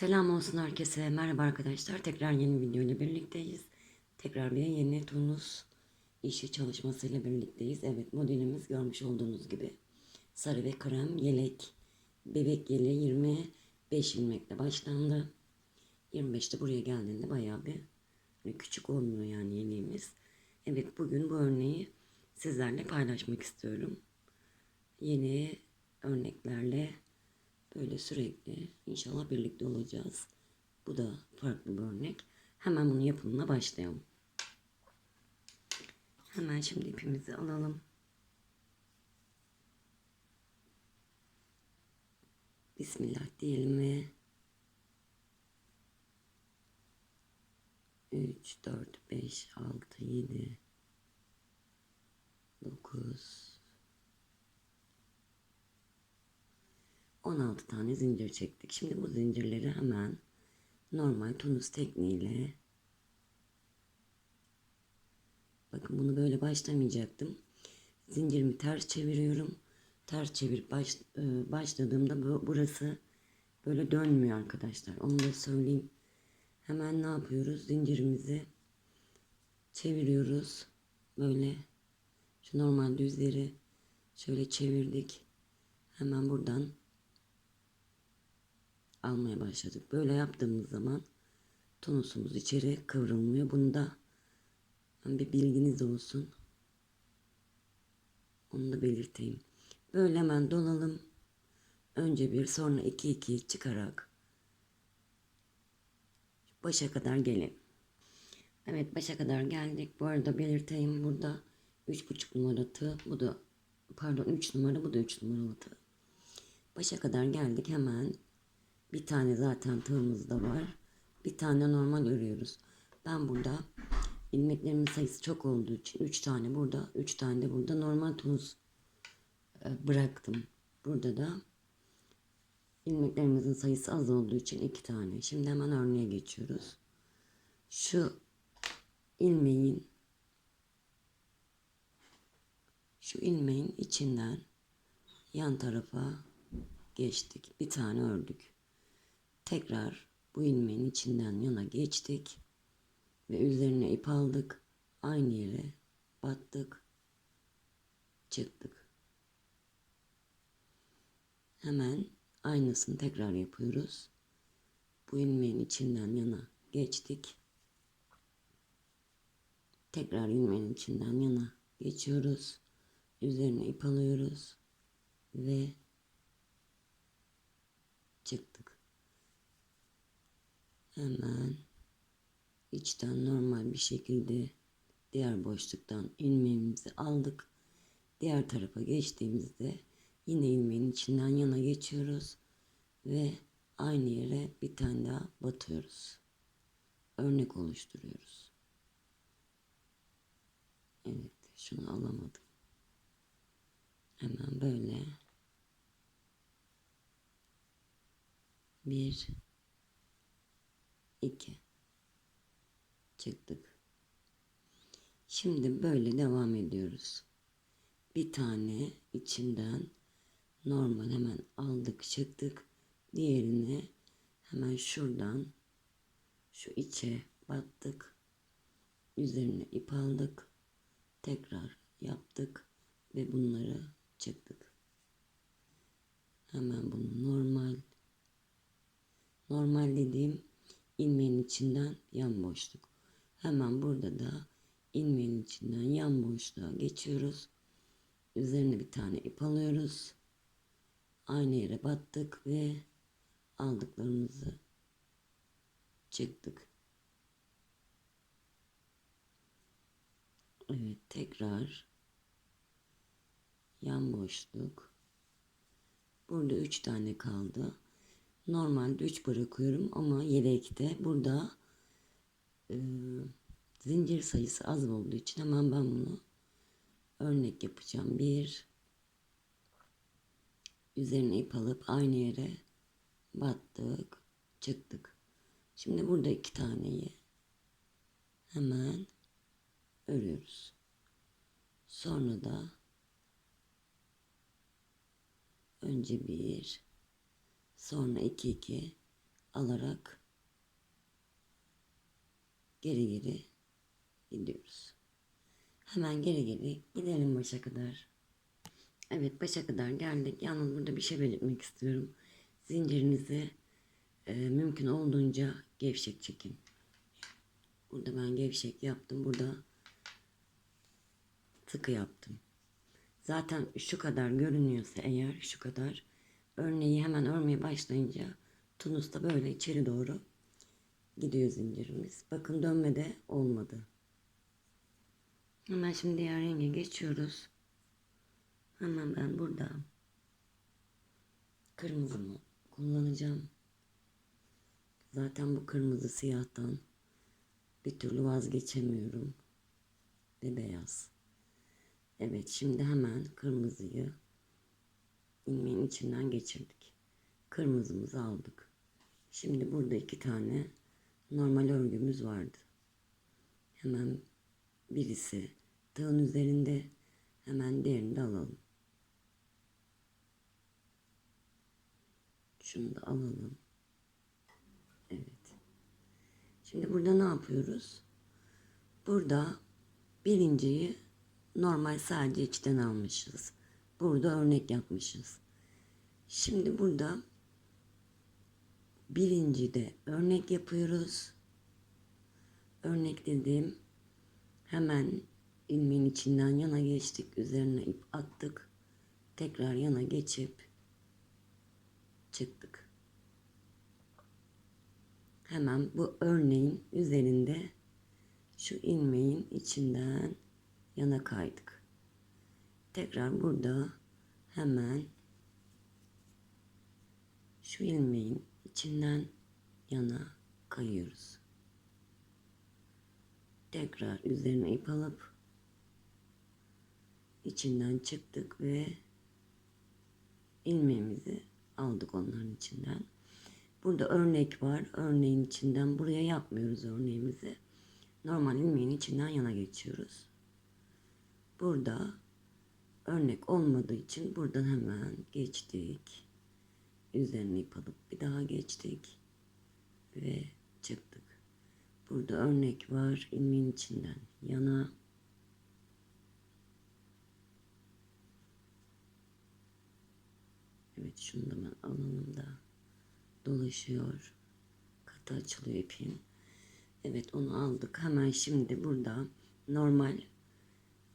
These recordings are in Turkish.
Selam olsun herkese. Merhaba arkadaşlar. Tekrar yeni video ile birlikteyiz. Tekrar bir yeni Tunus işi çalışmasıyla birlikteyiz. Evet modelimiz görmüş olduğunuz gibi sarı ve krem yelek. Bebek yeleği 25 ilmekle başlandı. 25'te buraya geldiğinde bayağı bir hani küçük olmuyor yani yeleğimiz. Evet bugün bu örneği sizlerle paylaşmak istiyorum. Yeni örneklerle Böyle sürekli inşallah birlikte olacağız. Bu da farklı bir örnek. Hemen bunun yapımına başlayalım. Hemen şimdi ipimizi alalım. Bismillah diyelim ve 3, 4, 5, 6, 7, 9, 16 tane zincir çektik. Şimdi bu zincirleri hemen normal tunus tekniğiyle bakın bunu böyle başlamayacaktım. Zincirimi ters çeviriyorum. Ters çevirip baş, e, başladığımda bu, burası böyle dönmüyor arkadaşlar. Onu da söyleyeyim. Hemen ne yapıyoruz? Zincirimizi çeviriyoruz. Böyle şu normal düzleri şöyle çevirdik. Hemen buradan almaya başladık. Böyle yaptığımız zaman tonusumuz içeri kıvrılmıyor. Bunu da bir bilginiz olsun. Onu da belirteyim. Böyle hemen dolalım. Önce bir sonra iki iki çıkarak başa kadar gelin. Evet başa kadar geldik. Bu arada belirteyim burada 3,5 numara tığ. Bu da pardon 3 numara bu da 3 numaralı tığ. Başa kadar geldik hemen bir tane zaten tığımız da var. Bir tane normal örüyoruz. Ben burada ilmeklerimin sayısı çok olduğu için 3 tane burada, 3 tane de burada normal tuz e, bıraktım. Burada da ilmeklerimizin sayısı az olduğu için 2 tane. Şimdi hemen örneğe geçiyoruz. Şu ilmeğin şu ilmeğin içinden yan tarafa geçtik. Bir tane ördük. Tekrar bu ilmeğin içinden yana geçtik ve üzerine ip aldık. Aynı yere battık. Çıktık. Hemen aynısını tekrar yapıyoruz. Bu ilmeğin içinden yana geçtik. Tekrar ilmeğin içinden yana geçiyoruz. Üzerine ip alıyoruz ve çıktık hemen içten normal bir şekilde diğer boşluktan ilmeğimizi aldık. Diğer tarafa geçtiğimizde yine ilmeğin içinden yana geçiyoruz ve aynı yere bir tane daha batıyoruz. Örnek oluşturuyoruz. Evet, şunu alamadım. Hemen böyle bir 2 çıktık. Şimdi böyle devam ediyoruz. Bir tane içinden normal hemen aldık çıktık. Diğerini hemen şuradan şu içe battık. Üzerine ip aldık. Tekrar yaptık ve bunları çıktık. Hemen bunu normal normal dediğim ilmeğin içinden yan boşluk. Hemen burada da ilmeğin içinden yan boşluğa geçiyoruz. Üzerine bir tane ip alıyoruz. Aynı yere battık ve aldıklarımızı çıktık. Evet tekrar yan boşluk. Burada üç tane kaldı. Normalde 3 bırakıyorum ama yedekte burada e, zincir sayısı az olduğu için hemen ben bunu örnek yapacağım. Bir üzerine ip alıp aynı yere battık, çıktık. Şimdi burada iki taneyi hemen örüyoruz. Sonra da önce bir Sonra 2 2 alarak geri geri gidiyoruz. Hemen geri geri gidelim başa kadar. Evet başa kadar geldik. Yalnız burada bir şey belirtmek istiyorum. Zincirinizi e, mümkün olduğunca gevşek çekin. Burada ben gevşek yaptım. Burada sıkı yaptım. Zaten şu kadar görünüyorsa eğer şu kadar örneği hemen örmeye başlayınca Tunus'ta böyle içeri doğru gidiyor zincirimiz. Bakın dönmede olmadı. Hemen şimdi diğer renge geçiyoruz. Hemen ben burada kırmızımı kullanacağım. Zaten bu kırmızı siyahtan bir türlü vazgeçemiyorum. Ve beyaz. Evet şimdi hemen kırmızıyı ilmeğin içinden geçirdik. Kırmızımızı aldık. Şimdi burada iki tane normal örgümüz vardı. Hemen birisi tığın üzerinde hemen diğerini de alalım. Şunu da alalım. Evet. Şimdi burada ne yapıyoruz? Burada birinciyi normal sadece içten almışız. Burada örnek yapmışız. Şimdi burada birincide örnek yapıyoruz. Örnek dediğim hemen ilmeğin içinden yana geçtik. Üzerine ip attık. Tekrar yana geçip çıktık. Hemen bu örneğin üzerinde şu ilmeğin içinden yana kaydık. Tekrar burada hemen şu ilmeğin içinden yana kayıyoruz. Tekrar üzerine ip alıp içinden çıktık ve ilmeğimizi aldık onların içinden. Burada örnek var. Örneğin içinden buraya yapmıyoruz örneğimizi. Normal ilmeğin içinden yana geçiyoruz. Burada örnek olmadığı için buradan hemen geçtik. Üzerine ip alıp bir daha geçtik. Ve çıktık. Burada örnek var. ilmeğin içinden yana. Evet şunu da ben alalım da dolaşıyor. Katı açılıyor ipin. Evet onu aldık. Hemen şimdi burada normal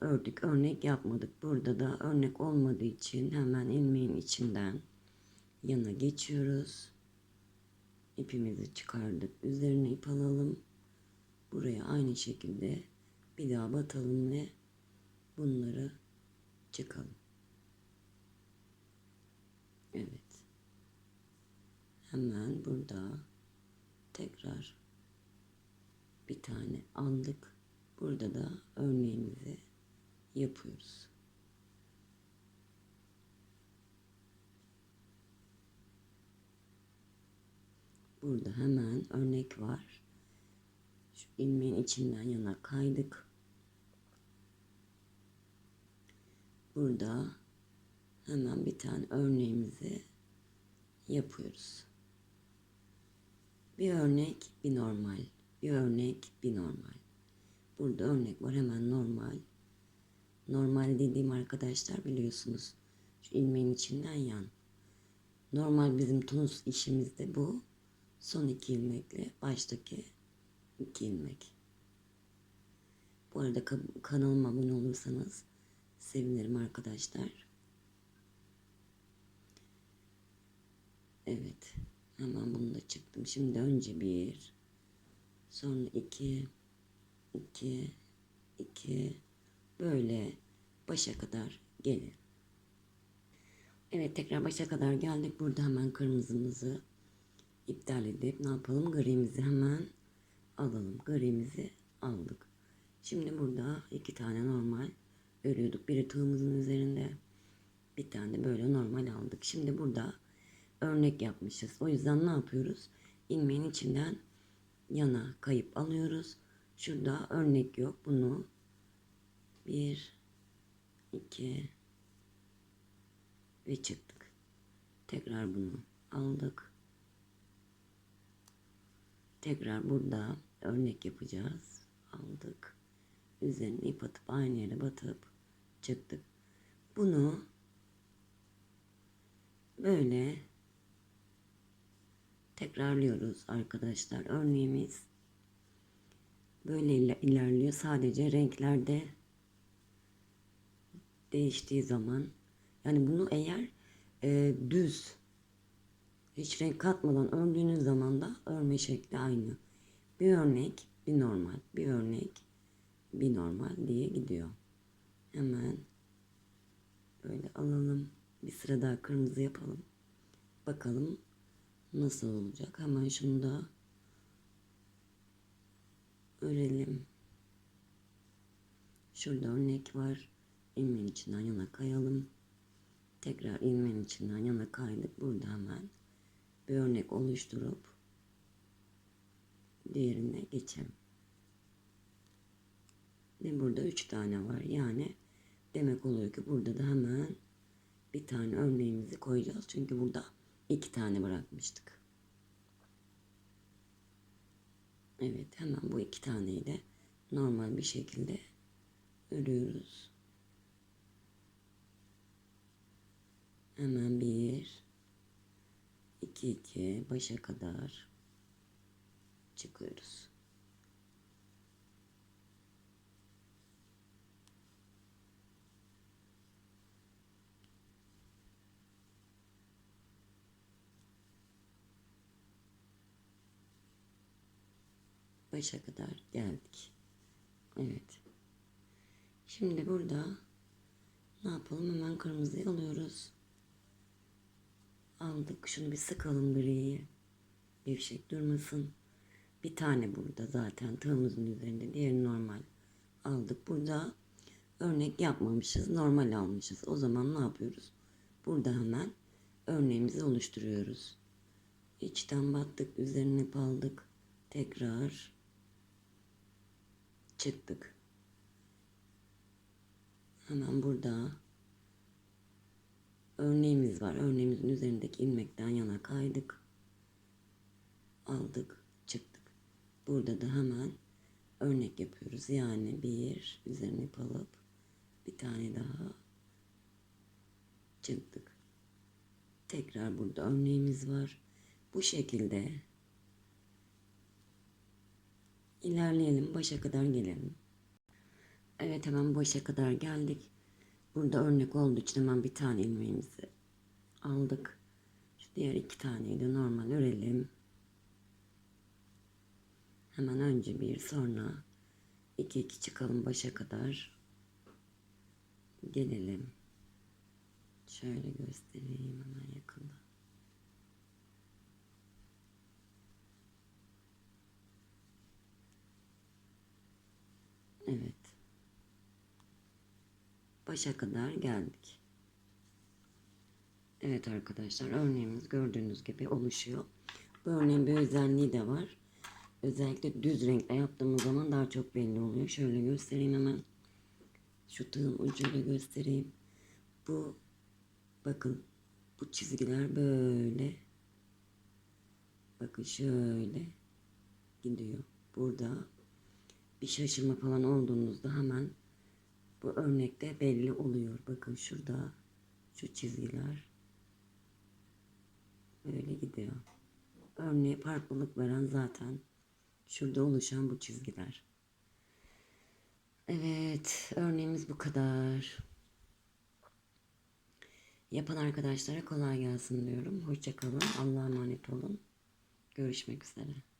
ördük. Örnek yapmadık. Burada da örnek olmadığı için hemen ilmeğin içinden yana geçiyoruz. İpimizi çıkardık. Üzerine ip alalım. Buraya aynı şekilde bir daha batalım ve bunları çıkalım. Evet. Hemen burada tekrar bir tane aldık. Burada da örneğimizi yapıyoruz. Burada hemen örnek var. Şu ilmeğin içinden yana kaydık. Burada hemen bir tane örneğimizi yapıyoruz. Bir örnek, bir normal. Bir örnek, bir normal. Burada örnek var hemen normal. Normal dediğim arkadaşlar biliyorsunuz. Şu ilmeğin içinden yan. Normal bizim tunus işimizde bu. Son iki ilmekle baştaki iki ilmek. Bu arada kanalıma abone olursanız sevinirim arkadaşlar. Evet. Hemen bunu da çıktım. Şimdi önce bir, sonra iki, iki, iki, böyle başa kadar gelin. Evet tekrar başa kadar geldik. Burada hemen kırmızımızı iptal edip ne yapalım? Grimizi hemen alalım. Grimizi aldık. Şimdi burada iki tane normal örüyorduk. Biri tığımızın üzerinde bir tane böyle normal aldık. Şimdi burada örnek yapmışız. O yüzden ne yapıyoruz? İlmeğin içinden yana kayıp alıyoruz. Şurada örnek yok. Bunu bir, iki ve çıktık. Tekrar bunu aldık. Tekrar burada örnek yapacağız. Aldık. Üzerine ip atıp aynı yere batıp çıktık. Bunu böyle tekrarlıyoruz arkadaşlar. Örneğimiz böyle iler- ilerliyor. Sadece renklerde değiştiği zaman yani bunu eğer e, düz hiç renk katmadan ördüğünüz zaman da örme şekli aynı. Bir örnek, bir normal, bir örnek, bir normal diye gidiyor. Hemen böyle alalım. Bir sıra daha kırmızı yapalım. Bakalım nasıl olacak. Hemen şunu da örelim. Şurada örnek var. İlmeğin içinden yana kayalım. Tekrar ilmeğin içinden yana kaydık. Burada hemen bir örnek oluşturup diğerine geçelim. Ve burada üç tane var. Yani demek oluyor ki burada da hemen bir tane örneğimizi koyacağız. Çünkü burada iki tane bırakmıştık. Evet hemen bu iki taneyi de normal bir şekilde örüyoruz. Hemen bir, iki iki başa kadar çıkıyoruz. Başa kadar geldik. Evet. Şimdi burada ne yapalım? Hemen kırmızıyı alıyoruz. Aldık. Şunu bir sıkalım griyi. Gevşek durmasın. Bir tane burada zaten tığımızın üzerinde. Diğeri normal. Aldık. Burada örnek yapmamışız. Normal almışız. O zaman ne yapıyoruz? Burada hemen örneğimizi oluşturuyoruz. İçten battık. Üzerine ip aldık. Tekrar çıktık. Hemen burada örneğimiz var. Örneğimizin üzerindeki ilmekten yana kaydık. Aldık, çıktık. Burada da hemen örnek yapıyoruz. Yani bir üzerine ip alıp bir tane daha çıktık. Tekrar burada örneğimiz var. Bu şekilde ilerleyelim. Başa kadar gelelim. Evet hemen başa kadar geldik. Burada örnek olduğu için hemen bir tane ilmeğimizi aldık. Şu diğer iki taneyi de normal örelim. Hemen önce bir sonra iki iki çıkalım başa kadar. Gelelim. Şöyle göstereyim hemen yakında. Evet. Başa kadar geldik. Evet arkadaşlar örneğimiz gördüğünüz gibi oluşuyor. Bu örneğin bir özelliği de var. Özellikle düz renkle yaptığımız zaman daha çok belli oluyor. Şöyle göstereyim hemen. Şu tığın ucuyla göstereyim. Bu bakın bu çizgiler böyle bakın şöyle gidiyor. Burada bir şaşırma falan olduğunuzda hemen bu örnekte belli oluyor. Bakın şurada şu çizgiler böyle gidiyor. Örneğe farklılık veren zaten şurada oluşan bu çizgiler. Evet, örneğimiz bu kadar. Yapan arkadaşlara kolay gelsin diyorum. Hoşçakalın. Allah'a emanet olun. Görüşmek üzere.